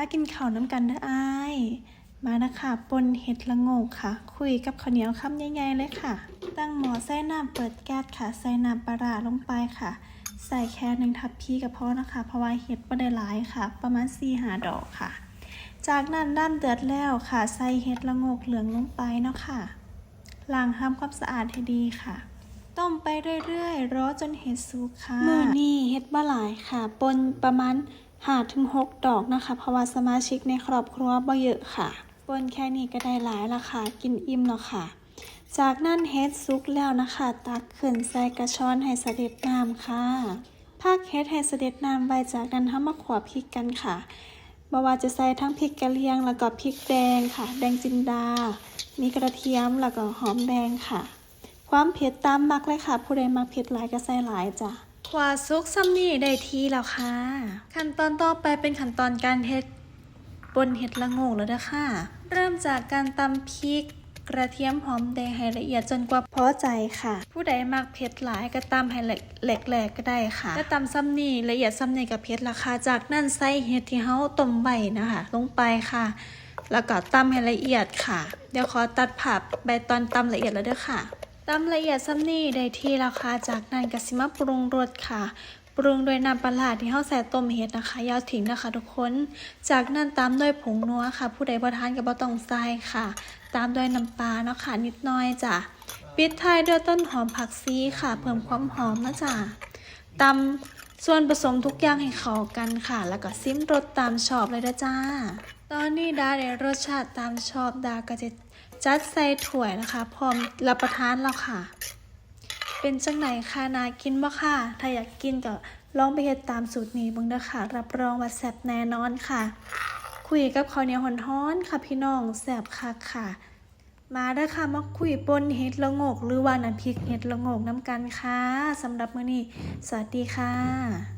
มากินข้าวน้ำกันเด้ออ้าย มานะคะปนเห็ดละโงกค่ะ คุยกับข้าวเหนียวคำใหญ่ๆเลยค่ะ ตั้งหม้อใส่น้ำเปิดแก๊สค่ะ ใส่น้ำปลาร้าลงไปค่ะ ใส่แค่หนึ่งทัพพีกับพอนะคะ เพราะว่าเห็ดไม่ได้หลายค่ะ ประมาณ4ี่หาดอกค่ะ จากนั้นด้านเดือดแล้วค่ะ ใส่เห็ดละโงกเหลืองลงไปเนาะค่ะ ล้างทำความสะอาดให้ดีค่ะต้มไปเรื่อยๆรอจนเห็ดสุกค่ะมื่อนี้เห็ดบ่หลายค่ะ ปนประมาณ หาถึงหกดอกนะคะ เพราะว่าสมาชิกในครอบครัวบ่เยอะค่ะปนแค่นี้ก็ได้หลายละค่ะ กินอิ่มแล้วค่ะ จากนั้นเฮ็ดสุกแล้วนะคะ ตักขึ้นใส่กระชอนให้เสด็จน้ำค่ะพักเฮ็ดให้เสด็จน้ำไว้จากนั้นทำมาขวบพริกกันค่ะบ่ว่าจะใส่ทั้งพริกกะเหรี่ยง แล้วก็พริกแดงค่ะ แดงจินดา มีกระเทียมแล้วก็หอมแดงค่ะ ความเผ็ดตามมักเลยค่ะ ผู้ใดมักเผ็ดหลายก็ใส่หลายจ้ะ ขวาซุกซัมนี่ได้ทีแล้วค่ะ ขั้นตอนต่อไปเป็นขั้นตอนการเฮ็ดบนเห็ดละโงกแล้วเด้อค่ะ เริ่มจากการตำพริกกระเทียมหอมแดงให้ละเอียดจนกว่าพอใจค่ะ ผู้ใดมักเผ็ดหลายก็ตำให้แหลกๆก็ได้ค่ะถ้าตำซ้ำนี่ละเอียดซ้ำนี่กับเผ็ดราคาจากนั้นใส่เห็ดที่เฮาต้มใบนะคะ ลงไปค่ะ แล้วก็ตำให้ละเอียดค่ะ เดี๋ยวขอตัดผับใบตอนตำละเอียดแล้วเด้อค่ะ ตำละเอียดซ้ำนี่ได้ที่แล้วค่ะจากนั้นก็สิมาปรุงรสค่ะ ปรุงโดยน้ำปลาที่เฮาใส่ต้มเห็ดนะคะยาวทิ้งนะคะ ทุกคน จากนั้นตามด้วยผงนัวค่ะ ผู้ใดบ่ทานก็บ่ต้องใส่ค่ะ ตามด้วยน้ำปลาเนาะค่ะนิดน้อยจ้ะปิดท้ายด้วยต้นหอมผักซีค่ะ เพิ่มความหอมนะจ๊ะตำส่วนผสมทุกอย่างให้เข้ากันค่ะ แล้วก็ซิมรสตามชอบเลยนะจ้า ตอนนี้ดาได้รสชาติตามชอบดาก็จะ จัดใส่ถ้วยนะคะ พร้อมรับประทานแล้วค่ะ เป็นจังไหนคะนากินบ่ค่ะ ถ้าอยากกินก็ลองไปเฮ็ดตามสูตรนี้เบิ่งเด้อค่ะ รับรองว่าแซ่บแน่นอนค่ะ คุยกับข้าวเหนียวฮ้อนๆค่ะ พี่น้องแซ่บคักค่ะ มาเด้อค่ะมาคุยปนเห็ดละงก หรือว่าน้ำพริกเห็ดละงกน้ำกันค่ะสำหรับมื้อนี้ สวัสดีค่ะ